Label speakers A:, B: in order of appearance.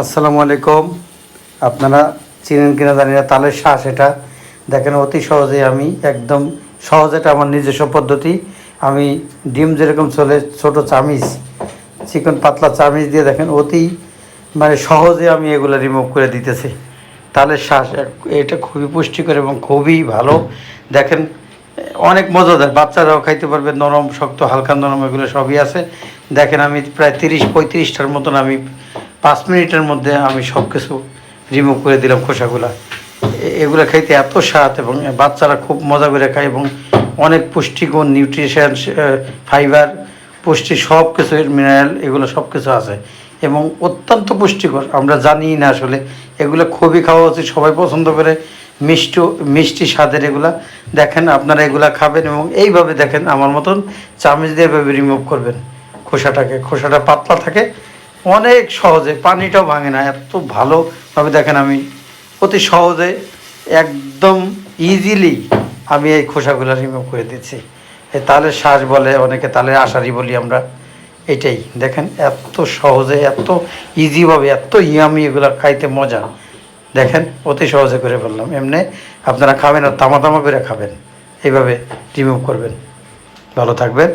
A: আসসালামু আলাইকুম। আপনারা চিনেন কিনা জানি না, তালের শ্বাস এটা। দেখেন, অতি সহজে আমি একদম সহজ এটা আমার নিজস্ব পদ্ধতি। আমি ডিম যেরকম চলে, ছোট চামিচ, চিকন পাতলা চামিচ দিয়ে দেখেন, অতি মানে সহজে আমি এগুলো রিমুভ করে দিতেছি। তালের শ্বাস এটা খুবই পুষ্টিকর এবং খুবই ভালো। দেখেন, অনেক মজাদার। বাচ্চারাও খাইতে পারবে, নরম, শক্ত, হালকা, নরম, এগুলো সবই আছে। দেখেন, আমি প্রায় তিরিশ পঁয়ত্রিশটার মতন আমি পাঁচ মিনিটের মধ্যে আমি সব কিছু রিমুভ করে দিলাম খোসাগুলা। এগুলো খাইতে এত স্বাদ এবং বাচ্চারা খুব মজা করে খায় এবং অনেক পুষ্টিগুণ নিউট্রিশন ফাইবার পুষ্টি সব কিছু মিনারেল এগুলো সব কিছু আছে এবং অত্যন্ত পুষ্টিকর। আমরা জানি না আসলে এগুলো খুবই খাওয়া উচিত, সবাই পছন্দ করে মিষ্টি মিষ্টি স্বাদের এগুলা। দেখেন আপনারা এগুলা খাবেন এবং এইভাবে দেখেন আমার মতন চামচ দিয়ে এভাবে রিমুভ করবেন। খোসাটাকে, খোসাটা পাতলা থাকে অনেক সহজে, পানিটাও ভাঙে না, এত ভালোভাবে দেখেন আমি, অতি সহজে একদম ইজিলি আমি এই খোসাগুলো রিমুভ করে দিচ্ছি। এই তালের শ্বাস বলে, অনেকে তালের আশারি বলি আমরা, এটাই। দেখেন এত সহজে, এত ইজিভাবে এত ইয়ামি এগুলো খাইতে মজা। দেখেন, অতি সহজে করে ফেললাম। এমনি আপনারা খাবেন আর তামা তামা করে খাবেন। এইভাবে রিমুভ করবেন। ভালো থাকবেন।